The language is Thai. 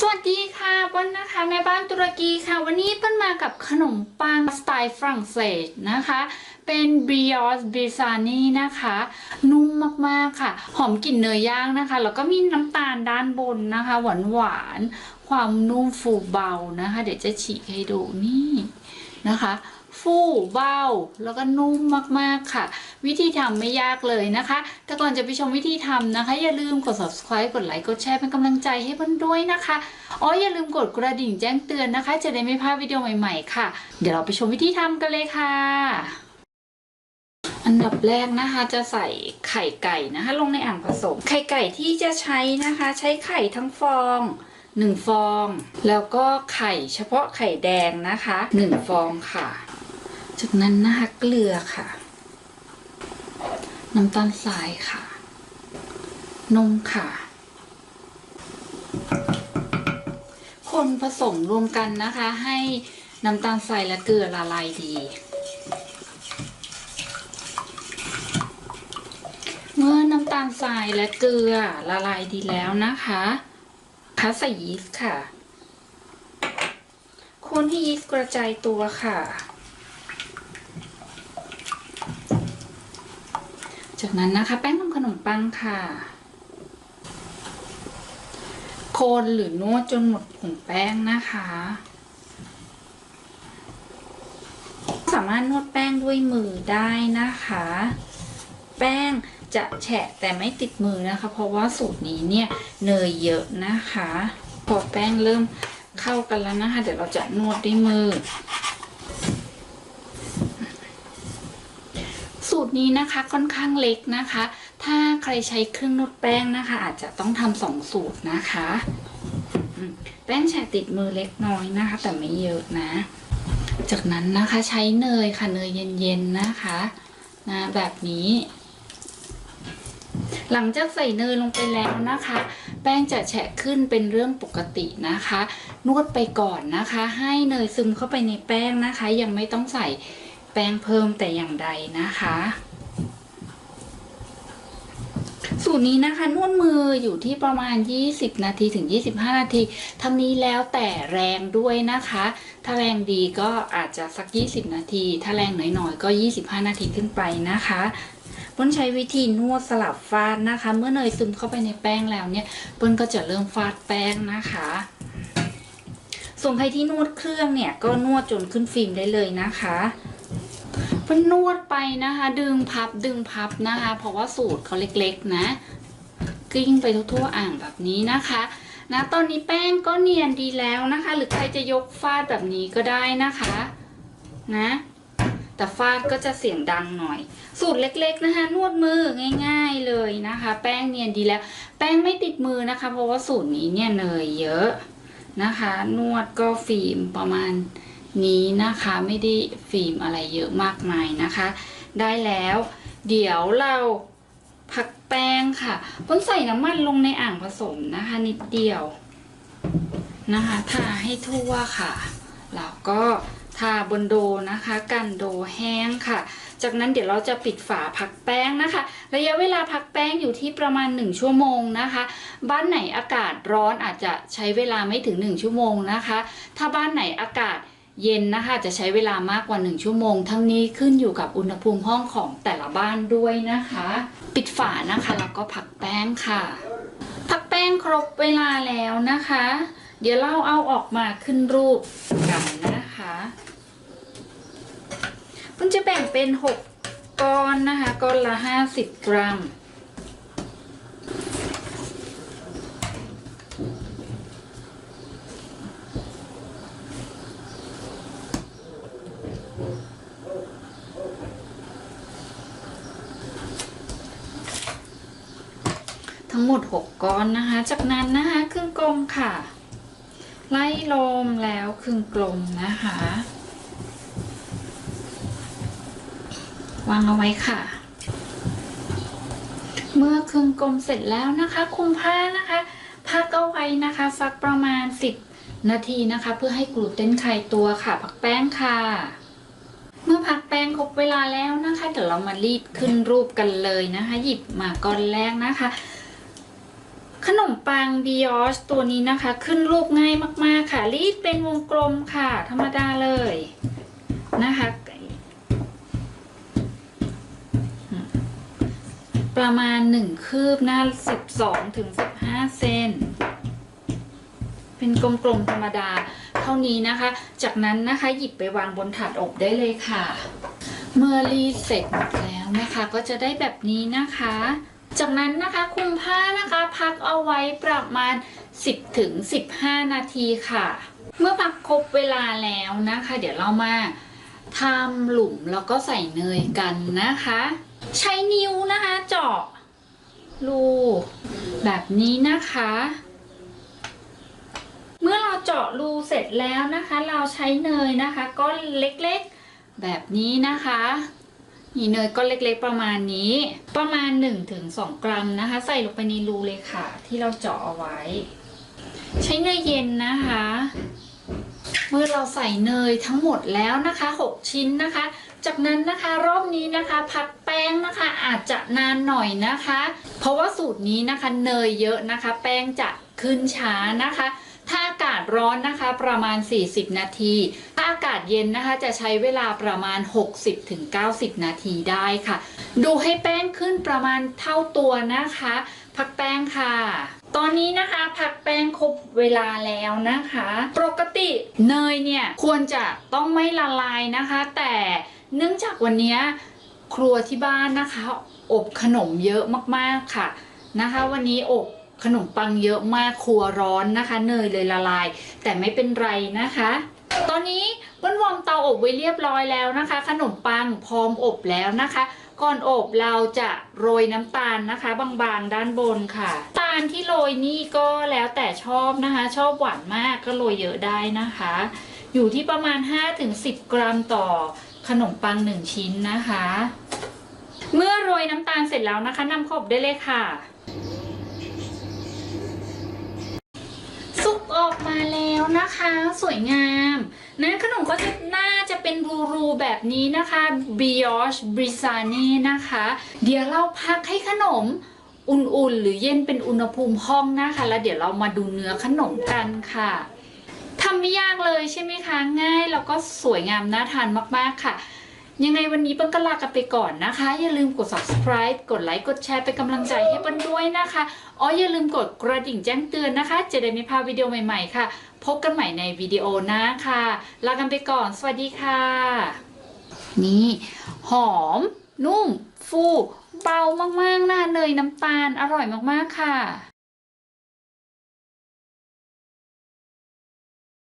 สวัสดีค่ะวันนะคะแม่บ้านตุรกีค่ะ วันนี้เปิ้ลมากับขนมปังสไตล์ฝรั่งเศสนะคะ เป็นบริออสบิซานี่นะคะ นุ่มมากๆค่ะ หอมกลิ่นเนยย่างนะคะ แล้วก็มีน้ำตาลด้านบนนะคะ หวานหวานความนุ่มฟูเบานะคะ เดี๋ยวจะฉีกให้ดูนี่นะคะ ฟูเบาแล้วก็นุ่มมากๆค่ะ วิธีทำไม่ยากเลยนะคะ แต่ก่อนจะไปชมวิธีทำนะคะ อย่าลืมกด subscribe กดไลค์กดแชร์เป็นกำลังใจให้เพื่อนด้วยนะคะอ๋ออย่าลืมกดกระดิ่งแจ้งเตือนนะคะ จะได้ไม่พลาดวิดีโอใหม่ๆค่ะ เดี๋ยวเราไปชมวิธีทำกันเลยค่ะ อันดับแรกนะคะจะใส่ไข่ไก่นะคะ ลงในอ่างผสม ไข่ไก่ที่จะใช้นะคะ ใช้ไข่ทั้งฟองหนึ่งฟอง แล้วก็ไข่เฉพาะไข่แดงนะคะหนึ่งฟองค่ะ จากนั้นนะคะเกลือค่ะ น้ำตาลทรายค่ะ นมค่ะ คนผสมรวมกันนะคะ ให้น้ำตาลทรายและเกลือละลายดี เมื่อน้ำตาลทรายและเกลือละลายดีแล้วนะคะคะใส่ยีสต์ค่ะ คนให้ยีสต์กระจายตัวค่ะ จากนั้นนะคะแป้งทำขนมปังค่ะ โคนหรือนวดจนหมดผงแป้งนะคะ สามารถนวดแป้งด้วยมือได้นะคะ แป้งจะแฉะแต่ไม่ติดมือนะคะ เพราะว่าสูตรนี้เนี่ยเนยเยอะนะคะ พอแป้งเริ่มเข้ากันแล้วนะคะ เดี๋ยวเราจะนวดด้วยมือ สูตร นี้นะคะค่อนข้างเล็กนะคะ ถ้าใครใช้เครื่องนวดแป้งนะคะ อาจจะต้องทำสองสูตรนะคะแป้งแฉะติดมือเล็กน้อยนะคะ แต่ไม่เยอะนะ จากนั้นนะคะใช้เนยค่ะเนยเย็นๆนะคะนะแบบนี้ หลังจากใส่เนยลงไปแล้วนะคะ แป้งจะแฉะขึ้นเป็นเรื่องปกตินะคะ นวดไปก่อนนะคะ ให้เนยซึมเข้าไปในแป้งนะคะ ยังไม่ต้องใส่แป้งเพิ่มแต่อย่างใดนะคะ สู ตรนี้นะคะนวดมืออยู่ที่ประมาณ 20 นาทีถึง 25 นาทีทั้งนี้แล้วแต่แรงด้วยนะคะ ถ้าแรงดีก็อาจจะสัก 20 นาที ถ้าแรงน้อยๆ ก็ 25 นาทีขึ้นไปนะคะปิ้ลใช้วิธีนวดสลับฟาดนะคะ เมื่อเนยซึมเข้าไปในแป้งแล้วเนี่ยปิ้ลก็จะเริ่มฟาดแป้งนะคะส่วนใครที่นวดเครื่องเนี่ยก็นวดจนขึ้นฟิล์มได้เลยนะคะ เปิ้ลนวดไปนะคะ ดึงพับดึงพับนะคะ เพราะว่าสูตรเขาเล็กๆนะกลิ้งไปทั่วๆอ่างแบบนี้นะคะนะตอนนี้แป้งก็เนียนดีแล้วนะคะ หรือใครจะยกฟาดแบบนี้ก็ได้นะคะนะแต่ฟาดก็จะเสียงดังหน่อย สูตรเล็กๆนะคะ นวดมือง่าย ๆเลยนะคะ แป้งเนียนดีแล้ว แป้งไม่ติดมือนะคะ เพราะว่าสูตรนี้เนี่ยเนยเยอะนะคะ นวดก็ฟิล์มประมาณ นี้นะคะไม่ได้ฟิล์มอะไรเยอะมากมายนะคะ ได้แล้ว เดี๋ยวเราพักแป้งค่ะพ้นใส่น้ำมันลงในอ่างผสมนะคะ นิดเดียวนะคะทาให้ทั่วค่ะแล้วก็ทาบนโดนะคะ กันโดแห้งค่ะ จากนั้นเดี๋ยวเราจะปิดฝาพักแป้งนะคะ ระยะเวลาพักแป้งอยู่ที่ประมาณ 1 ชั่วโมงนะคะ บ้านไหนอากาศร้อนอาจจะใช้เวลาไม่ถึง 1 ชั่วโมงนะคะ ถ้าบ้านไหนอากาศ เย็นนะคะจะใช้เวลามากกว่า 1 ชั่วโมง ทั้งนี้ขึ้นอยู่กับอุณหภูมิห้องของแต่ละบ้านด้วยนะคะ ปิดฝานะคะแล้วก็พักแป้งค่ะ พักแป้งครบเวลาแล้วนะคะ เดี๋ยวเราเอาออกมาขึ้นรูปกันนะคะมันจะแบ่งเป็น 6 ก้อนนะคะก้อนละ 50 กรัม หมด 6 ก้อนนะคะ จากนั้นนะคะครึ่งกลมค่ะ ไล่ลมแล้วครึ่งกลมนะคะ วางเอาไว้ค่ะ เมื่อครึ่งกลมเสร็จแล้วนะคะคลุมผ้านะคะพักเอาไว้นะคะสักประมาณ 10 นาทีนะคะ เพื่อให้กลูเตนคลายตัวค่ะ พักแป้งค่ะ เมื่อพักแป้งครบเวลาแล้วนะคะ เดี๋ยวเรามารีดขึ้นรูปกันเลยนะคะ หยิบมาก้อนแรกนะคะ ขนมปังบิออชตัวนี้นะคะ ขึ้นรูปง่ายมากๆค่ะ รีดเป็นวงกลมค่ะ ธรรมดาเลยนะคะประมาณ 1 คืบหน้า 12 ถึง 15 เซน เป็นกลมๆธรรมดาเท่านี้นะคะ จากนั้นนะคะหยิบไปวางบนถาดอบได้เลยค่ะ เมื่อรีดเสร็จแล้วนะคะ ก็จะได้แบบนี้นะคะ จากนั้นนะคะคลุมผ้านะคะพักเอาไว้ประมาณ 10ถึง15 นาทีค่ะ เมื่อพักครบเวลาแล้วนะคะ เดี๋ยวเรามาทำหลุมแล้วก็ใส่เนยกันนะคะ ใช้นิ้วนะคะเจาะรูแบบนี้นะคะ เมื่อเราเจาะรูเสร็จแล้วนะคะ เราใช้เนยนะคะ ก้อนเล็กๆแบบนี้นะคะ นี่เนยก้อนเล็กๆประมาณนี้ ประมาณ 1-2 กรัมนะคะ ใส่ลงไปในรูเลยค่ะ ที่เราเจาะเอาไว้ ใช้เนยเย็นนะคะ เมื่อเราใส่เนยทั้งหมดแล้วนะคะ 6 ชิ้นนะคะ จากนั้นนะคะรอบนี้นะคะพักแป้งนะคะอาจจะนานหน่อยนะคะ เพราะว่าสูตรนี้นะคะเนยเยอะนะคะ แป้งจะขึ้นช้านะคะ ถ้าอากาศร้อนนะคะประมาณ 40 นาที อากาศเย็นนะคะ จะใช้เวลาประมาณ 60-90 นาทีได้ค่ะ ดูให้แป้งขึ้นประมาณเท่าตัวนะคะ พักแป้งค่ะ ตอนนี้นะคะพักแป้งครบเวลาแล้วนะคะ ปกติเนยเนี่ยควรจะต้องไม่ละลายนะคะ แต่เนื่องจากวันนี้ครัวที่บ้านนะคะ อบขนมเยอะมากๆค่ะนะคะ วันนี้อบขนมปังเยอะมากครัวร้อนนะคะ เนยเลยละลาย แต่ไม่เป็นไรนะคะ ตอนนี้เปิ้ลวอร์มเตาอบไว้เรียบร้อยแล้วนะคะ ขนมปังพร้อมอบแล้วนะคะ ก่อนอบเราจะโรยน้ำตาลนะคะ บางๆด้านบนค่ะ ตาลที่โรยนี่ก็แล้วแต่ชอบนะคะ ชอบหวานมากก็โรยเยอะได้นะคะ อยู่ที่ประมาณ 5-10 กรัมต่อขนมปัง 1 ชิ้นนะคะ เมื่อโรยน้ำตาลเสร็จแล้วนะคะนำขอบได้เลยค่ะ สุก ออกมาแล้วนะคะ สวยงามนะขนมก็จะน่าจะเป็นรูๆแบบนี้นะคะ brioche brisane นะคะ เดี๋ยวเราพักให้ขนมอุ่นๆ หรือเย็นเป็นอุณหภูมิห้องนะคะ แล้วเดี๋ยวเรามาดูเนื้อขนมกันค่ะทำไม่ยากเลยใช่ไหมคะ ง่ายแล้วก็สวยงามน่าทานมากๆค่ะ ยังไงวันนี้เปิ้ลก็ลากันไปก่อนนะคะ อย่าลืมกด subscribe กดไลค์กดแชร์เป็นกำลังใจให้เปิ้ลด้วยนะคะอ๋ออย่าลืมกดกระดิ่งแจ้งเตือนนะคะ จะได้ไม่พลาดวิดีโอใหม่ๆค่ะ พบกันใหม่ในวิดีโอหน้าค่ะ ลากันไปก่อน สวัสดีค่ะ นี่ หอม นุ่ม ฟู เบามากๆน่าเนยน้ำตาลอร่อยมากๆค่ะ